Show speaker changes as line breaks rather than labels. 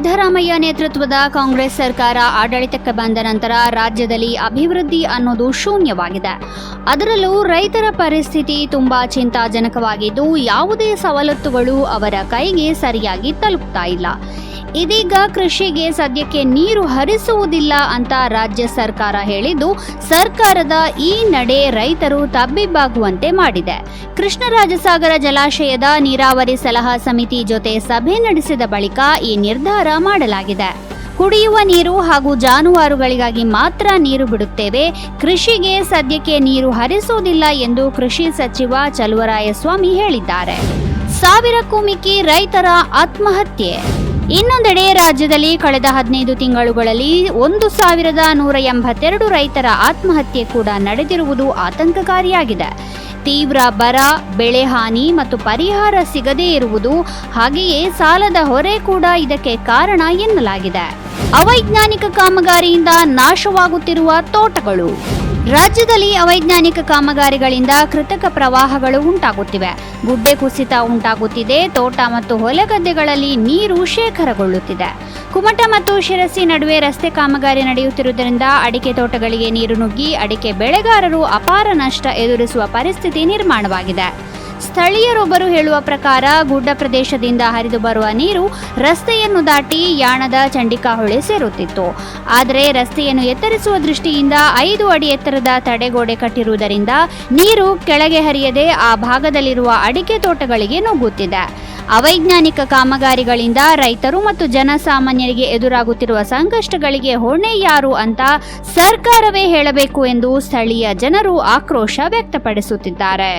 ಸಿದ್ದರಾಮಯ್ಯ ನೇತೃತ್ವದ ಕಾಂಗ್ರೆಸ್ ಸರ್ಕಾರ ಆಡಳಿತಕ್ಕೆ ಬಂದ ನಂತರ ರಾಜ್ಯದಲ್ಲಿ ಅಭಿವೃದ್ಧಿ ಅನ್ನೋದು ಶೂನ್ಯವಾಗಿದೆ. ಅದರಲ್ಲೂ ರೈತರ ಪರಿಸ್ಥಿತಿ ತುಂಬಾ ಚಿಂತಾಜನಕವಾಗಿದ್ದು ಯಾವುದೇ ಸವಲತ್ತುಗಳು ಅವರ ಕೈಗೆ ಸರಿಯಾಗಿ ತಲುಪ್ತಾ ಇಲ್ಲ. ಇದೀಗ ಕೃಷಿಗೆ ಸದ್ಯಕ್ಕೆ ನೀರು ಹರಿಸುವುದಿಲ್ಲ ಅಂತ ರಾಜ್ಯ ಸರ್ಕಾರ ಹೇಳಿದ್ದು, ಸರ್ಕಾರದ ಈ ನಡೆ ರೈತರು ತಬ್ಬಿಬ್ಬಾಗುವಂತೆ ಮಾಡಿದೆ. ಕೃಷ್ಣರಾಜಸಾಗರ ಜಲಾಶಯದ ನೀರಾವರಿ ಸಲಹಾ ಸಮಿತಿ ಜೊತೆ ಸಭೆ ನಡೆಸಿದ ಬಳಿಕ ಈ ನಿರ್ಧಾರ ಮಾಡಲಾಗಿದೆ. ಕುಡಿಯುವ ನೀರು ಹಾಗೂ ಜಾನುವಾರುಗಳಿಗಾಗಿ ಮಾತ್ರ ನೀರು ಬಿಡುತ್ತೇವೆ. ಕೃಷಿಗೆ ಸದ್ಯಕ್ಕೆ ನೀರು ಹರಿಸುವುದಿಲ್ಲ ಎಂದು ಕೃಷಿ ಸಚಿವ ಚಲುವರಾಯಸ್ವಾಮಿ ಹೇಳಿದ್ದಾರೆ. ಸಾವಿರಕ್ಕೂ ಮಿಕ್ಕಿ ರೈತರ ಆತ್ಮಹತ್ಯೆ. ಇನ್ನೊಂದೆಡೆ ರಾಜ್ಯದಲ್ಲಿ ಕಳೆದ ಹದಿನೈದು ತಿಂಗಳುಗಳಲ್ಲಿ ಒಂದು ಸಾವಿರದ ನೂರ ಎಂಬತ್ತೆರಡು ರೈತರ ಆತ್ಮಹತ್ಯೆ ಕೂಡ ನಡೆದಿರುವುದು ಆತಂಕಕಾರಿಯಾಗಿದೆ. ತೀವ್ರ ಬರ, ಬೆಳೆ ಹಾನಿ ಮತ್ತು ಪರಿಹಾರ ಸಿಗದೇ ಇರುವುದು ಹಾಗೆಯೇ ಸಾಲದ ಹೊರೆ ಕೂಡ ಇದಕ್ಕೆ ಕಾರಣ ಎನ್ನಲಾಗಿದೆ. ಅವೈಜ್ಞಾನಿಕ ಕಾಮಗಾರಿಯಿಂದ ನಾಶವಾಗುತ್ತಿರುವ ತೋಟಗಳು. ರಾಜ್ಯದಲ್ಲಿ ಅವೈಜ್ಞಾನಿಕ ಕಾಮಗಾರಿಗಳಿಂದ ಕೃತಕ ಪ್ರವಾಹಗಳು ಉಂಟಾಗುತ್ತಿವೆ. ಗುಡ್ಡೆ ಕುಸಿತ ಉಂಟಾಗುತ್ತಿದೆ. ತೋಟ ಮತ್ತು ಹೊಲಗದ್ದೆಗಳಲ್ಲಿ ನೀರು ಶೇಖರಗೊಳ್ಳುತ್ತಿದೆ. ಕುಮಟ ಮತ್ತು ಶಿರಸಿ ನಡುವೆ ರಸ್ತೆ ಕಾಮಗಾರಿ ನಡೆಯುತ್ತಿರುವುದರಿಂದ ಅಡಿಕೆ ತೋಟಗಳಿಗೆ ನೀರು ನುಗ್ಗಿ, ಅಡಿಕೆ ಬೆಳೆಗಾರರು ಅಪಾರ ನಷ್ಟ ಎದುರಿಸುವ ಪರಿಸ್ಥಿತಿ ನಿರ್ಮಾಣವಾಗಿದೆ. ಸ್ಥಳೀಯರೊಬ್ಬರು ಹೇಳುವ ಪ್ರಕಾರ ಗುಡ್ಡ ಪ್ರದೇಶದಿಂದ ಹರಿದು ಬರುವ ನೀರು ರಸ್ತೆಯನ್ನು ದಾಟಿ ಯಾಣದ ಚಂಡಿಕಾಹೊಳೆ ಸೇರುತ್ತಿತ್ತು. ಆದರೆ ರಸ್ತೆಯನ್ನು ಎತ್ತರಿಸುವ ದೃಷ್ಟಿಯಿಂದ ಐದು ಅಡಿ ಎತ್ತರದ ತಡೆಗೋಡೆ ಕಟ್ಟಿರುವುದರಿಂದ ನೀರು ಕೆಳಗೆ ಹರಿಯದೆ ಆ ಭಾಗದಲ್ಲಿರುವ ಅಡಿಕೆ ತೋಟಗಳಿಗೆ ನುಗ್ಗುತ್ತಿದೆ. ಅವೈಜ್ಞಾನಿಕ ಕಾಮಗಾರಿಗಳಿಂದ ರೈತರು ಮತ್ತು ಜನಸಾಮಾನ್ಯರಿಗೆ ಎದುರಾಗುತ್ತಿರುವ ಸಂಕಷ್ಟಗಳಿಗೆ ಹೊಣೆ ಯಾರು ಅಂತ ಸರ್ಕಾರವೇ ಹೇಳಬೇಕು ಎಂದು ಸ್ಥಳೀಯ ಜನರು ಆಕ್ರೋಶ ವ್ಯಕ್ತಪಡಿಸುತ್ತಿದ್ದಾರೆ.